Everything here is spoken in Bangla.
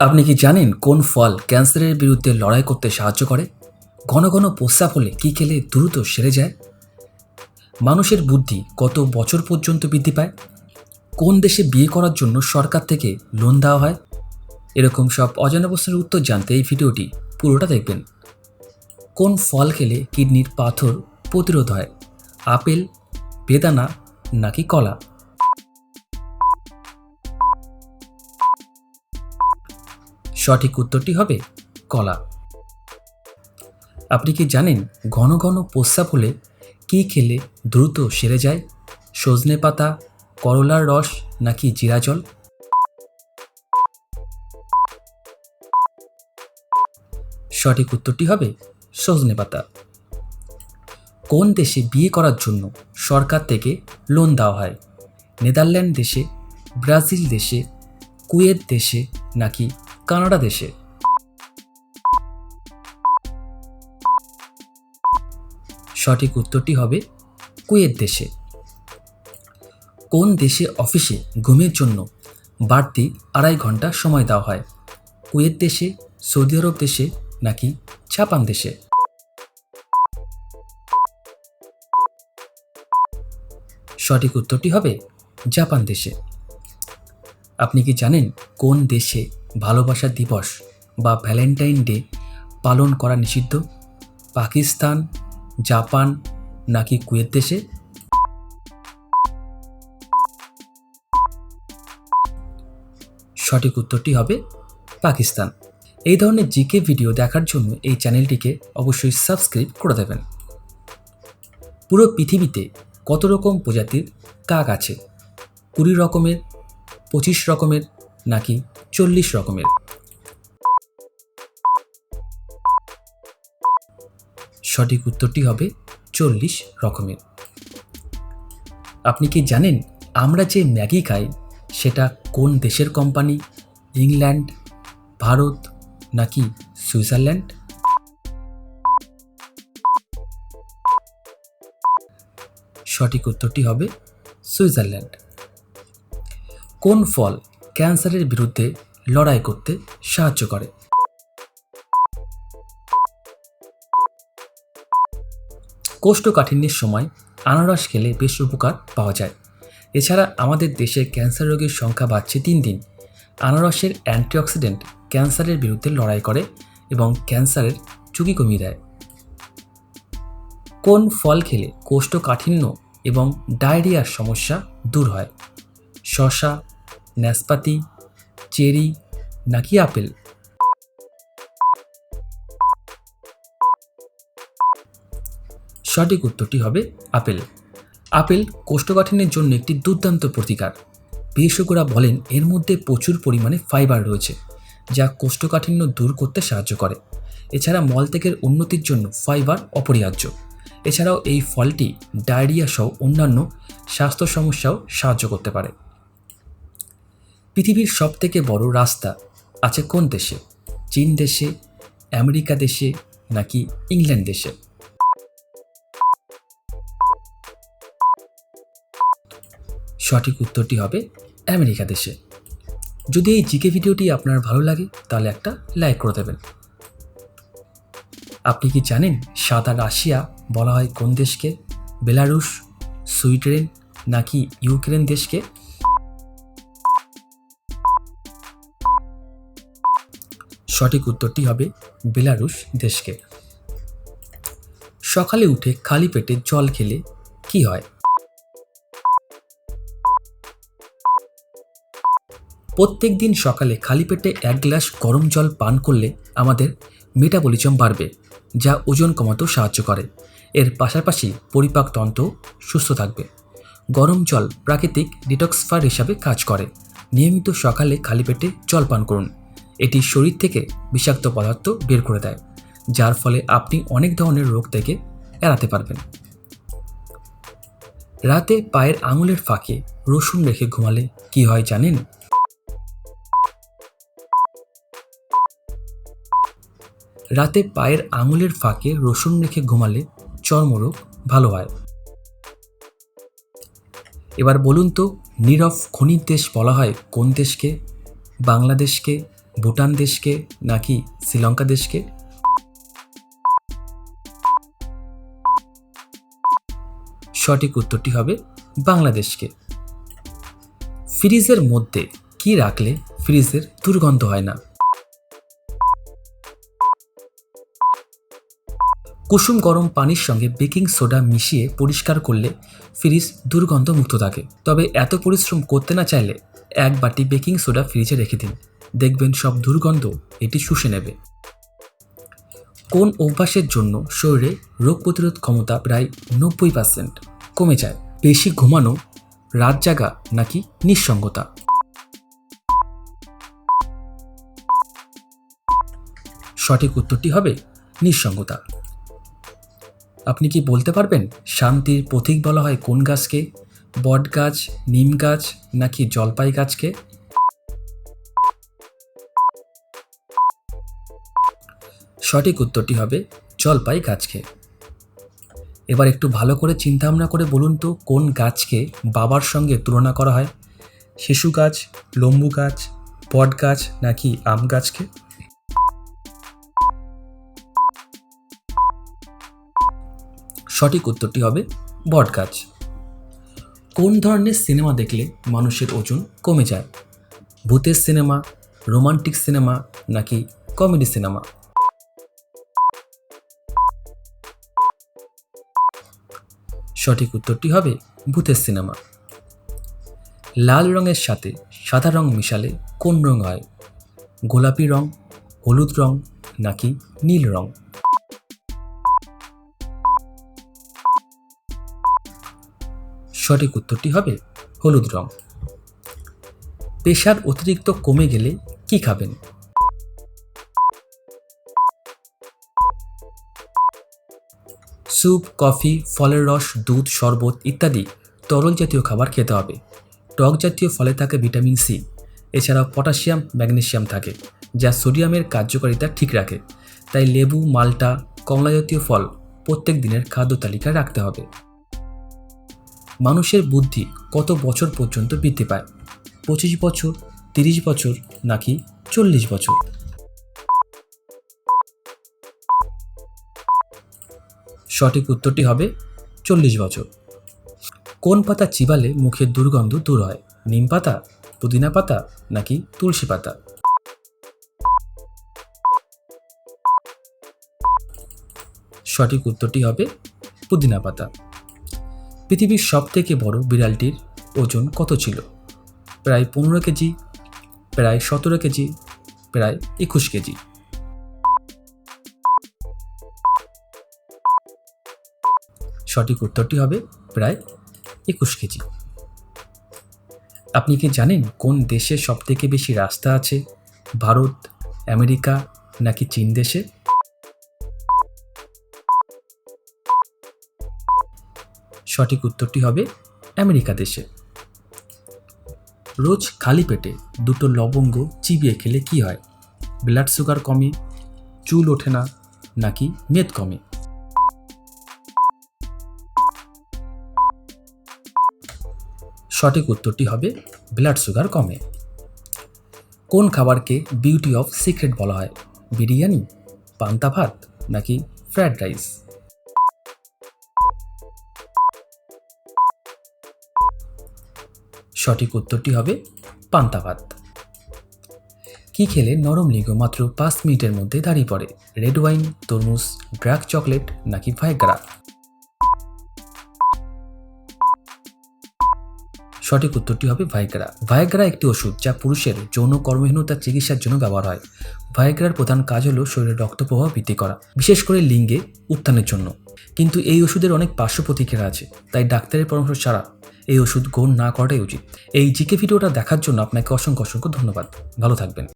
আপনি কি জানেন কোন ফল ক্যান্সারের বিরুদ্ধে লড়াই করতে সাহায্য করে? ঘন ঘন প্রস্রাব হলে কী খেলে দ্রুত সেরে যায়? মানুষের বুদ্ধি কত বছর পর্যন্ত বৃদ্ধি পায়? কোন দেশে বিয়ে করার জন্য সরকার থেকে লোন দেওয়া হয়? এরকম সব অজানা প্রশ্নের উত্তর জানতে এই ভিডিওটি পুরোটা দেখবেন। কোন ফল খেলে কিডনির পাথর প্রতিরোধ হয়? আপেল, বেদানা নাকি কলা? সঠিক উত্তরটি হবে কলা। আপনি কি জানেন ঘন ঘন প্রস্রাব হলে কী খেলে দ্রুত সেরে যায়? সজনে পাতা, করলার রস নাকি জিরা জল? সঠিক উত্তরটি হবে সজনে পাতা। কোন দেশে বিয়ে করার জন্য সরকার থেকে লোন দেওয়া হয়? নেদারল্যান্ড দেশে, ব্রাজিল দেশে, কুয়েত দেশে নাকি কানাডা দেশে। সঠিক উত্তরটি হবে কুয়েত দেশে। কোন দেশে অফিসে ঘুমের জন্য বাড়তি আড়াই ঘণ্টা সময় দেওয়া হয়? কুয়েত দেশে, সৌদি আরব দেশে নাকি জাপান দেশে? সঠিক উত্তরটি হবে জাপান দেশে। আপনি কি জানেন কোন দেশে ভালোবাসা দিবস বা ভ্যালেন্টাইন ডে পালন করা নিষিদ্ধ? পাকিস্তান, জাপান নাকি কুয়েত দেশে? সঠিক উত্তরটি হবে পাকিস্তান। এই ধরনের জিকে ভিডিও দেখার জন্য এই চ্যানেলটিকে অবশ্যই সাবস্ক্রাইব করে দেবেন। পুরো পৃথিবীতে কত রকম প্রজাতির কাক আছে? কুড়ি রকমের, পঁচিশ রকমের নাকি চল্লিশ রকমের? সঠিক উত্তরটি হবে চল্লিশ রকমের। আপনি কি জানেন আমরা যে ম্যাগি খাই, সেটা কোন দেশের কোম্পানি, ইংল্যান্ড, ভারত নাকি সুইজারল্যান্ড? সঠিক উত্তরটি হবে সুইজারল্যান্ড। কোন ফল ক্যান্সারের বিরুদ্ধে লড়াই করতে সাহায্য করে। কোষ্ঠকাঠিন্যের সময় আনারস খেলে বেশ উপকার পাওয়া যায়। এছাড়া আমাদের দেশে ক্যান্সার রোগীর সংখ্যা বাড়ছে দিন দিন। আনারসের অ্যান্টিঅক্সিডেন্ট ক্যান্সারের বিরুদ্ধে লড়াই করে এবং ক্যান্সারের ঝুঁকি কমিয়ে দেয়। কোন ফল খেলে কোষ্ঠকাঠিন্য এবং ডায়রিয়ার সমস্যা দূর হয়? শশা নাশপাতি চেরি নাকি আপেল? সঠিক উত্তরটি হবে আপেল। আপেল কোষ্ঠকাঠিন্যের জন্য একটি দুর্দান্ত প্রতিকার। বিশেষজ্ঞরা বলেন এর মধ্যে প্রচুর পরিমাণে ফাইবার রয়েছে, যা কোষ্ঠকাঠিন্য দূর করতে সাহায্য করে। এছাড়া মলত্যাগের উন্নতির জন্য ফাইবার অপরিহার্য। এছাড়াও এই ফলটি ডায়রিয়া সহ অন্যান্য স্বাস্থ্য সমস্যাও সাহায্য করতে পারে। পৃথিবীর সবথেকে বড় রাস্তা আছে কোন দেশে? চীন দেশে, আমেরিকা দেশে, নাকি ইংল্যান্ড দেশে? সঠিক উত্তরটি হবে আমেরিকা দেশে। যদি এই জিকে ভিডিওটি আপনার ভালো লাগে, তাহলে একটা লাইক করে দেবেন। আপনি কি জানেন সাদা রাশিয়া বলা হয় কোন দেশকে? বেলারুশ, সুইডেন, নাকি ইউক্রেন দেশকে? সঠিক উত্তরটি হবে বেলারুশ দেশকে। সকালে উঠে খালি পেটে জল খেলে কি হয়? প্রত্যেক দিন সকালে খালি পেটে এক গ্লাস গরম জল পান করলে আমাদের মেটাবলিজম বাড়বে, যা ওজন কমাতেও সাহায্য করে। এর পাশাপাশি পরিপাকতন্ত্র সুস্থ থাকবে। গরম জল প্রাকৃতিক ডিটক্সফার হিসাবে কাজ করে। নিয়মিত সকালে খালি পেটে জল পান করুন। এটি শরীর থেকে বিষাক্ত পদার্থ বের করে দেয়, যার ফলে আপনি অনেক ধরনের রোগ থেকে এড়াতে পারবেন। রাতে পায়ের আঙুলের ফাঁকে রসুন রেখে ঘুমালে কি হয় জানেন? রাতে পায়ের আঙুলের ফাঁকে রসুন রেখে ঘুমালে চর্মরোগ ভালো হয়। এবার বলুন তো, নীরব খনির দেশ বলা হয় কোন দেশকে? বাংলাদেশকে ভুটান দেশকে নাকি শ্রীলঙ্কা দেশকে? সঠিক উত্তরটি হবে বাংলাদেশকে। ফ্রিজের মধ্যে কি রাখলে ফ্রিজের দুর্গন্ধ হয় না? কুসুম গরম পানির সঙ্গে বেকিং সোডা মিশিয়ে পরিষ্কার করলে ফ্রিজ দুর্গন্ধ মুক্ত থাকে। তবে এত পরিশ্রম করতে না চাইলে এক বাটি বেকিং সোডা ফ্রিজে রেখে দিন। দেখবেন সব দুর্গন্ধ এটি শুষে নেবে। কোন অভ্যাসের জন্য শরীরে রোগ প্রতিরোধ ক্ষমতা প্রায় নব্বই পার্সেন্ট কমে যায়? বেশি ঘুমানো, রাত জাগা নাকি নিঃসঙ্গতা? সঠিক উত্তরটি হবে নিঃসঙ্গতা। আপনি কি বলতে পারবেন শান্তির প্রতীক বলা হয় কোন গাছকে? বট গাছ, নিম গাছ নাকি জলপাই গাছকে? সঠিক উত্তরটি হবে জলপাই গাছকে। এবার একটু ভালো করে চিন্তা ভাবনা করে বলুন তো, কোন গাছকে বাবার সঙ্গে তুলনা করা হয়? শিশু গাছ, লম্বু গাছ, বট গাছ নাকি আম গাছকে? সঠিক উত্তরটি হবে বট গাছ। কোন ধরনের সিনেমা দেখলে মানুষের ওজন কমে যায়? ভূতের সিনেমা, রোমান্টিক সিনেমা নাকি কমেডি সিনেমা? সঠিক উত্তরটি হবে ভূতের সিনেমা। লাল রঙের সাথে সাদা রং মিশালে কোন রং হয়? গোলাপি রং, হলুদ রং নাকি নীল রং? সঠিক উত্তরটি হবে হলুদ রং। পেশার অতিরিক্ত কমে গেলে কি খাবেন? স্যুপ, কফি, ফলের রস, দুধ, শরবত ইত্যাদি তরল জাতীয় খাবার খেতে হবে। টক জাতীয় ফলে থাকে ভিটামিন সি। এছাড়াও পটাশিয়াম ম্যাগনেসিয়াম থাকে, যা সোডিয়ামের কার্যকারিতা ঠিক রাখে। তাই লেবু, মাল্টা, কমলা জাতীয় ফল প্রত্যেক দিনের খাদ্য তালিকায় রাখতে হবে। মানুষের বুদ্ধি কত বছর পর্যন্ত বৃদ্ধি পায়? পঁচিশ বছর, তিরিশ বছর, নাকি চল্লিশ বছর? সঠিক উত্তরটি হবে চল্লিশ বছর। কোন পাতা চিবালে মুখের দুর্গন্ধ দূর হয়? নিম পাতা, পুদিনা পাতা নাকি তুলসী পাতা? সঠিক উত্তরটি হবে পুদিনা পাতা। পৃথিবীর সবথেকে বড় বিড়ালটির ওজন কত ছিল? প্রায় পনেরো কেজি, প্রায় সতেরো কেজি, প্রায় একুশ কেজি। সঠিক উত্তরটি হবে প্রায় একুশ কেজি। আপনি কি জানেন কোন দেশে সবথেকে বেশি রাস্তা আছে? ভারত, আমেরিকা নাকি চীন দেশে? সঠিক উত্তরটি হবে আমেরিকা দেশে। রোজ খালি পেটে দুটো লবঙ্গ চিবিয়ে খেলে কি হয়? ব্লাড সুগার কমে, চুল ওঠে না নাকি মেদ কমে? সঠিক উত্তরটি হবে ব্লাড সুগার কমে। কোন খাবারকে বিউটি অফ সিক্রেট বলা হয়? বিরিয়ানি, পান্তা ভাত, নাকি ফ্রায়েড রাইস সঠিক উত্তরটি হবে পান্তা ভাত। কি খেলে নরম লিঙ্গ মাত্র পাঁচ মিনিটের মধ্যে দাঁড়িয়ে পড়ে? রেড ওয়াইন তরমুজ ড্রাক চকলেট নাকি ভাইগ্রা সঠিক উত্তরটি হবে ভাইগ্রা। ভাইগ্রা একটি ওষুধ যা পুরুষের যৌন কর্মহীনতা চিকিৎসার জন্য ব্যবহার হয়। ভাইগ্রার প্রধান কাজ হলো শরীরের রক্ত প্রবাহ বৃদ্ধি করা, বিশেষ করে লিঙ্গে উত্থানের জন্য। কিন্তু এই ওষুধের অনেক পার্শ্ব প্রতিক্রিয়া আছে, তাই ডাক্তারের পরামর্শ ছাড়া এই ওষুধ গ্রহণ না করাটাই উচিত। এই জিকে ভিডিওটা দেখার জন্য আপনাকে অসংখ্য অসংখ্য ধন্যবাদ। ভালো থাকবেন।